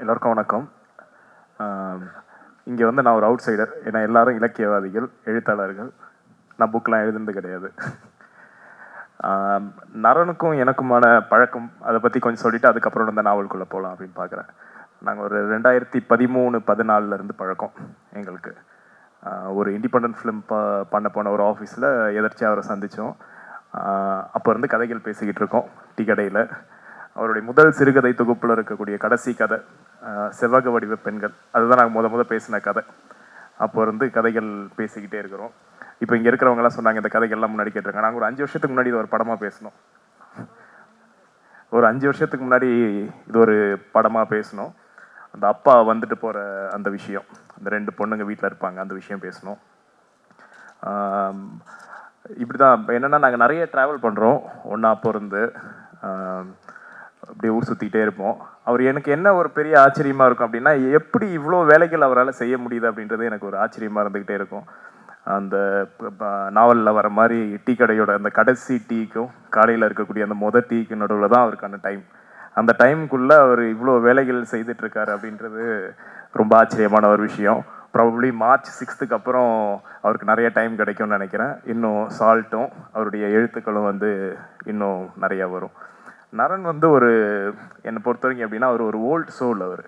எல்லோருக்கும் வணக்கம். இங்கே வந்து நான் ஒரு அவுட் சைடர் ஏன்னா எல்லாரும் இலக்கியவாதிகள் எழுத்தாளர்கள். நான் புக்கெலாம் எழுதுனது கிடையாது. நரனுக்கும் எனக்குமான பழக்கம் அதை பற்றி கொஞ்சம் சொல்லிவிட்டு அதுக்கப்புறம் இந்த நாவலுக்குள்ளே போகலாம் அப்படின்னு பார்க்குறேன். நாங்கள் ஒரு ரெண்டாயிரத்தி பதிமூணு பதினாலிருந்து பழக்கம் எங்களுக்கு. ஒரு இண்டிபெண்ட் ஃபிலிம் ப பண்ண போன ஒரு ஆஃபீஸில் எதர்ச்சியாக அவரை சந்தித்தோம். அப்போ இருந்து கதைகள் பேசிக்கிட்டு இருக்கோம் டீ கடையில். அவருடைய முதல் சிறுகதை தொகுப்பில் இருக்கக்கூடிய கடைசி கதை செவ்வக வடிவ பெண்கள். அதுதான் நாங்கள் முத முத பேசின கதை. அப்போ இருந்து கதைகள் பேசிக்கிட்டே இருக்கிறோம். இப்போ இங்கே இருக்கிறவங்கலாம் சொன்னாங்க இந்த கதைகள்லாம் முன்னாடி கேட்டிருக்காங்க. நாங்கள் ஒரு அஞ்சு வருஷத்துக்கு முன்னாடி இது ஒரு படமாக பேசினோம். ஒரு அஞ்சு வருஷத்துக்கு முன்னாடி இது ஒரு படமாக பேசினோம். அந்த அப்பா வந்துட்டு போகிற அந்த விஷயம் அந்த ரெண்டு பொண்ணுங்க வீட்டில் இருப்பாங்க அந்த விஷயம் பேசணும் இப்படி தான் என்னென்னா நாங்கள் நிறைய ட்ராவல் பண்ணுறோம் ஒன்றா பிறந்து அப்படியே ஊர் சுற்றிக்கிட்டே இருப்போம். அவர் எனக்கு என்ன ஒரு பெரிய ஆச்சரியமாக இருக்கும் அப்படின்னா எப்படி இவ்வளோ வேலைகள் அவரால் செய்ய முடியுது அப்படின்றது எனக்கு ஒரு ஆச்சரியமாக இருந்துக்கிட்டே இருக்கும். அந்த நாவலில் வர மாதிரி டீ கடையோட அந்த கடைசி டீக்கும் காலையில் இருக்கக்கூடிய அந்த மொதல் டீக்கு நடுவில் தான் அவருக்கான டைம். அந்த டைமுக்குள்ளே அவர் இவ்வளோ வேலைகள் செய்துட்ருக்காரு அப்படின்றது ரொம்ப ஆச்சரியமான ஒரு விஷயம். ப்ராபப்ளி மார்ச் சிக்ஸ்த்துக்கு அப்புறம் அவருக்கு நிறைய டைம் கிடைக்கும்னு நினைக்கிறேன். இன்னும் சால்ட்டும் அவருடைய எழுத்துக்களும் வந்து இன்னும் நிறையா வரும். நரன் வந்து ஒரு என்னை பொறுத்த வரைக்கும் எப்படின்னா அவர் ஒரு ஓல்டு சோல் அவர்.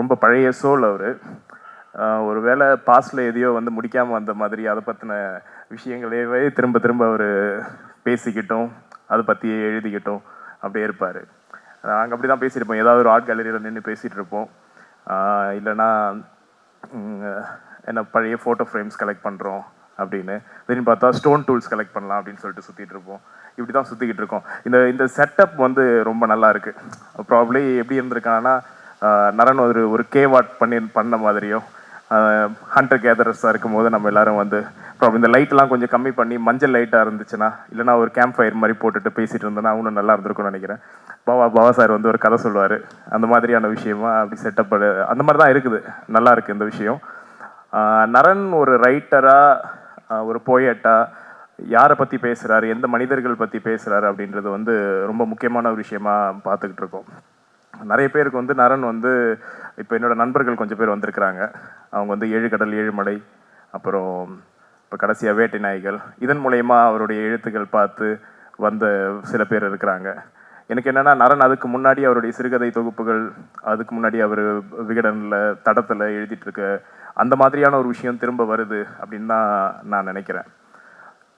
ரொம்ப பழைய சோல் அவர். ஒரு வேளை பாஸ்டில் எதையோ வந்து முடிக்காமல் வந்த மாதிரி அதை பற்றின விஷயங்களையே திரும்ப திரும்ப அவர் பேசிக்கிட்டும் அதை பற்றி எழுதிக்கிட்டும் அப்படியே இருப்பார். நாங்கள் அப்படி தான் பேசியிருப்போம் ஏதாவது ஒரு ஆர்ட் கேலரியில் நின்று பேசிகிட்டு இருப்போம். இல்லைன்னா என்ன பழைய ஃபோட்டோ ஃப்ரேம்ஸ் கலெக்ட் பண்ணுறோம் அப்படின்னு. திடீர்னு பார்த்தா ஸ்டோன் டூல்ஸ் கலெக்ட் பண்ணலாம் அப்படின்னு சொல்லிட்டு சுற்றிட்டு இருப்போம். இப்படி தான் சுற்றிக்கிட்டு இருக்கோம். இந்த இந்த செட்டப் வந்து ரொம்ப நல்லா இருக்கு. ப்ராப்ளி எப்படி இருந்திருக்காங்கன்னா நரன் ஒரு ஒரு கேவாட் பண்ணி பண்ண மாதிரியும் ஹண்டர் கேதரர்ஸாக இருக்கும் போது நம்ம எல்லாரும் வந்து அப்புறம் இந்த லைட்லாம் கொஞ்சம் கம்மி பண்ணி மஞ்சள் லைட்டாக இருந்துச்சுன்னா இல்லைனா ஒரு கேம்ப் ஃபயர் மாதிரி போட்டுட்டு பேசிட்டு இருந்தோன்னா அவனும் நல்லா இருந்திருக்கும்னு நினைக்கிறேன். பாபா பாபா சார் வந்து ஒரு கதை சொல்லுவார். அந்த மாதிரியான விஷயமா அப்படி செட்டப் அந்த மாதிரி தான் இருக்குது. நல்லா இருக்கு இந்த விஷயம். நரன் ஒரு ரைட்டராக ஒரு போயட்டா யாரை பற்றி பேசுகிறாரு எந்த மனிதர்கள் பற்றி பேசுகிறாரு அப்படின்றது வந்து ரொம்ப முக்கியமான ஒரு விஷயமா பார்த்துக்கிட்டு இருக்கோம். நிறைய பேருக்கு வந்து நரன் வந்து இப்போ என்னோட நண்பர்கள் கொஞ்சம் பேர் வந்திருக்கிறாங்க. அவங்க வந்து ஏழு கடல் ஏழு மலை அப்புறம் இப்போ கடைசியாக வேட்டை நாய்கள். இதன் மூலயமா அவருடைய எழுத்துக்கள் பார்த்து வந்த சில பேர் இருக்கிறாங்க. எனக்கு என்னென்னா நரன் அதுக்கு முன்னாடி அவருடைய சிறுகதை தொகுப்புகள் அதுக்கு முன்னாடி அவர் விகடனில் தடத்தில் எழுதிட்டுருக்க அந்த மாதிரியான ஒரு விஷயம் திரும்ப வருது அப்படின்னு தான் நான் நினைக்கிறேன்.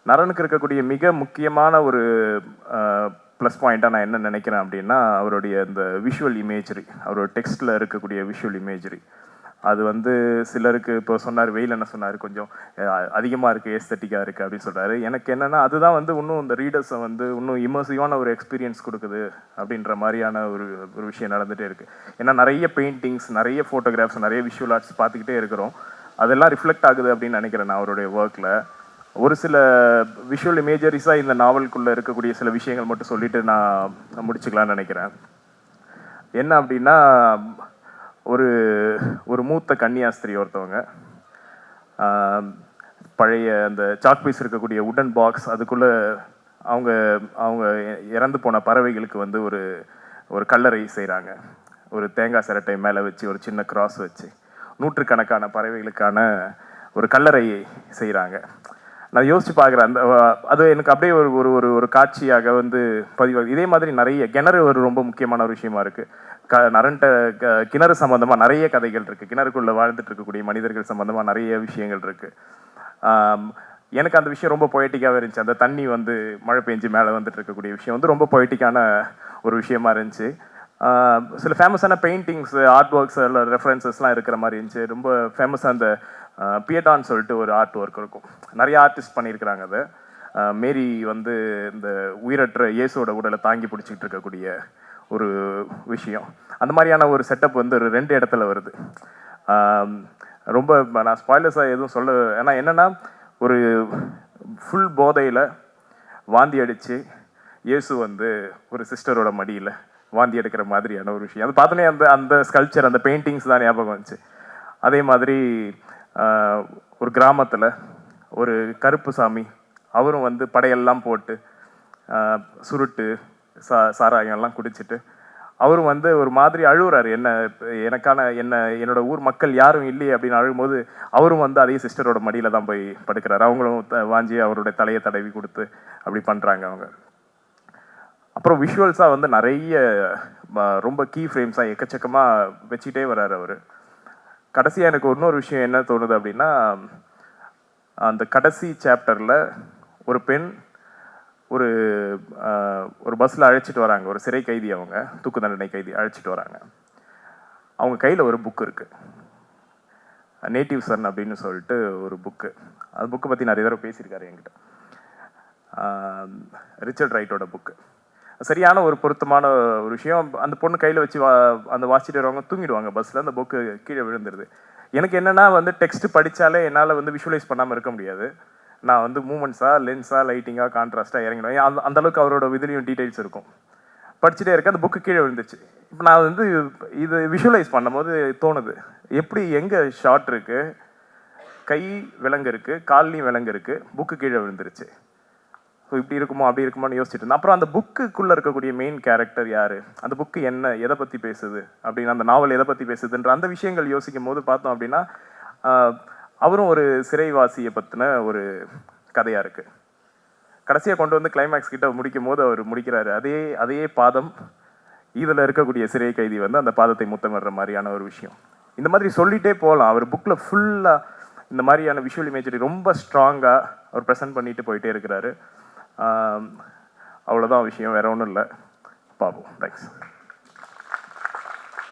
நரனுக்கு இருக்கக்கூடிய மிக முக்கியமான ஒரு ப்ளஸ் பாயிண்ட்டாக நான் என்ன நினைக்கிறேன் அப்படின்னா அவருடைய இந்த விஷுவல் இமேஜரி அவரோட டெக்ஸ்ட்டில் இருக்கக்கூடிய விஷுவல் இமேஜரி அது வந்து சிலருக்கு இப்போ சொன்னார் வெயில் என்ன சொன்னார் கொஞ்சம் அதிகமாக இருக்குது ஏஸ்தட்டிக்காக இருக்குது அப்படின்னு சொல்கிறாரு எனக்கு என்னென்னா அதுதான் வந்து இன்னும் இந்த ரீடர்ஸை வந்து இன்னும் இமர்சிவான ஒரு எக்ஸ்பீரியன்ஸ் கொடுக்குது அப்படின்ற மாதிரியான ஒரு ஒரு விஷயம் நடந்துகிட்டே இருக்குது ஏன்னா நிறைய பெயிண்டிங்ஸ் நிறைய ஃபோட்டோகிராஃப்ஸ் நிறைய விஷுவல் ஆர்ட்ஸ் பார்த்துக்கிட்டே இருக்கிறோம். அதெல்லாம் ரிஃப்ளெக்ட் ஆகுது அப்படின்னு நினைக்கிறேன் நான் அவருடைய ஒர்க்கில் ஒரு சில விஷுவல் இமேஜரிஸாக இந்த நாவலுக்குள்ளே இருக்கக்கூடிய சில விஷயங்கள் மட்டும் சொல்லிட்டு நான் நான் முடிச்சுக்கலாம்னு நினைக்கிறேன். என்ன அப்படின்னா ஒரு ஒரு மூத்த கன்னியாஸ்திரி ஒருத்தவங்க. பழைய அந்த சாக் பீஸ் இருக்கக்கூடிய உடன் பாக்ஸ் அதுக்குள்ளே அவங்க அவங்க இறந்து போன பறவைகளுக்கு வந்து ஒரு ஒரு கல்லறை செய்கிறாங்க ஒரு தேங்காய் சிரட்டை மேலே வச்சு ஒரு சின்ன கிராஸ் வச்சு. நூற்றுக்கணக்கான பறவைகளுக்கான ஒரு கல்லறையை செய்கிறாங்க நான் யோசிச்சு பார்க்குறேன். அந்த அது எனக்கு அப்படியே ஒரு ஒரு ஒரு ஒரு காட்சியாக வந்து பதிவாகுது இதே மாதிரி நிறைய கிணறு ஒரு ரொம்ப முக்கியமான ஒரு விஷயமா இருக்கு. க நரண்ட க- கிணறு சம்மந்தமாக நிறைய கதைகள் இருக்குது கிணறுக்குள்ளே வாழ்ந்துட்டு இருக்கக்கூடிய மனிதர்கள் சம்மந்தமாக நிறைய விஷயங்கள் இருக்குது எனக்கு அந்த விஷயம் ரொம்ப பொயட்டிக்காகவே இருந்துச்சு. அந்த தண்ணி வந்து மழை பெஞ்சு மேலே வந்துட்டு இருக்கக்கூடிய விஷயம் வந்து ரொம்ப பொயட்டிக்கான ஒரு விஷயமா இருந்துச்சு. சில ஃபேமஸான பெயிண்டிங்ஸ் ஆர்ட் ஒர்க்ஸ் ரெஃபரன்சஸ்லாம் இருக்கிற மாதிரி இருந்துச்சு. ரொம்ப ஃபேமஸாக அந்த பியட்டான்னு சொல்லிட்டு ஒரு ஆர்ட் ஒர்க் இருக்கும். நிறைய ஆர்டிஸ்ட் பண்ணியிருக்கிறாங்க அதை. மேரி வந்து இந்த உயிரற்ற இயேசுவோட உடலை தாங்கி பிடிச்சிக்கிட்டு இருக்கக்கூடிய ஒரு விஷயம். அந்த மாதிரியான ஒரு செட்டப் வந்து ஒரு ரெண்டு இடத்துல வருது. ரொம்ப நான் ஸ்பாய்லஸாக எதுவும் சொல்ல ஏன்னா என்னன்னா ஒரு ஃபுல் போதையில் வாந்தி அடித்து இயேசு வந்து ஒரு சிஸ்டரோட மடியில் வாந்தி எடுக்கிற மாதிரியான ஒரு விஷயம். அது பார்த்தோன்னே அந்த அந்த ஸ்கல்ச்சர் அந்த பெயிண்டிங்ஸ் தான் ஞாபகம் வந்துச்சு. அதே மாதிரி ஒரு கிராமத்தில் ஒரு கருப்பு சாமி அவரும் வந்து படையெல்லாம் போட்டு சுருட்டு சா சாராயம் எல்லாம் குடிச்சிட்டு அவரும் வந்து ஒரு மாதிரி அழுகுறாரு என்ன எனக்கான என்ன என்னோட ஊர் மக்கள் யாரும் இல்லையே அப்படின்னு அழுகும்போது அவரும் வந்து அதே சிஸ்டரோட மடியில் தான் போய் படுக்கிறாரு. அவங்களும் த- வாஞ்சி அவருடைய தலையை தடவி கொடுத்து அப்படி பண்ணுறாங்க அவங்க. அப்புறம் விஷுவல்ஸாக வந்து நிறைய ரொம்ப கீ ஃப்ரேம்ஸாக எக்கச்சக்கமாக வச்சுட்டே வர்றாரு அவர். கடைசியாக எனக்கு இன்னொரு விஷயம் என்ன தோணுது அப்படின்னா அந்த கடைசி சாப்டரில் ஒரு பெண் ஒரு ஒரு பஸ்ஸில் அழைச்சிட்டு வராங்க. ஒரு சிறை கைதி அவங்க தூக்கு தண்டனை கைதி அழைச்சிட்டு வராங்க. அவங்க கையில் ஒரு புக் இருக்குது நேட்டிவ் சன் அப்படின்னு சொல்லிட்டு ஒரு புக்கு அந்த புக்கை பற்றி நிறைய தடவை பேசியிருக்காரு என்கிட்ட. ரிச்சர்ட் ரைட்டோட புக்கு சரியான ஒரு பொருத்தமான ஒரு விஷயம். அந்த பொண்ணு கையில் வச்சு வா அந்த வாசிட்டு வரவங்க தூங்கிடுவாங்க. பஸ்ஸில் அந்த புக்கு கீழே விழுந்துருது. எனக்கு என்னன்னா வந்து டெக்ஸ்ட் படித்தாலே என்னால் வந்து விஷுவலைஸ் பண்ணாமல் இருக்க முடியாது. நான் வந்து மூமெண்ட்ஸாக லென்ஸாக லைட்டிங்காக கான்ட்ராஸ்ட்டாக இறங்கிடுவேன். அந்த அந்த அளவுக்கு அவரோட இதுலேயும் டீடைல்ஸ் இருக்கும். படிச்சுட்டே இருக்க அந்த புக்கு கீழே விழுந்துச்சு இப்போ நான் வந்து இது விஷுவலைஸ் பண்ணும்போது தோணுது. எப்படி எங்கே ஷார்ட் இருக்குது கை விலங்கு இருக்குது கால்லையும் விலங்கு இருக்குது புக்கு கீழே விழுந்துருச்சு. ஸோ இப்படி இருக்குமோ அப்படி இருக்குமோன்னு யோசிச்சுட்டு இருந்தேன். அப்புறம் அந்த புக்குக்குள்ளே இருக்கக்கூடிய மெயின் கேரக்டர் யார்? அந்த புக்கு என்ன? எதை பற்றி பேசுது? அப்படின்னு அந்த நாவல் எதை பற்றி பேசுதுன்ற அந்த விஷயங்கள் யோசிக்கும் போது பார்த்தோம் அப்படின்னா அவரும் ஒரு சிறைவாசியை பற்றின ஒரு கதையாக இருக்குது கடைசியாக கொண்டு வந்து கிளைமேக்ஸ் கிட்ட முடிக்கும் போது அவர் முடிக்கிறாரு. அதே அதே பாதம் இதில் இருக்கக்கூடிய சிறை கைதி வந்து அந்த பாதத்தை முத்தமிடுற மாதிரியான ஒரு விஷயம். இந்த மாதிரி சொல்லிட்டே போகலாம் அவர் புக்கில் ஃபுல்லாக இந்த மாதிரியான விஷுவல் இமேஜரி ரொம்ப ஸ்ட்ராங்காக அவர் ப்ரெசென்ட் பண்ணிட்டு போயிட்டே இருக்கிறாரு. அவ்வளோதான் விஷயம் வேற ஒன்றும் இல்லை. பார்ப்போம். தேங்க்ஸ்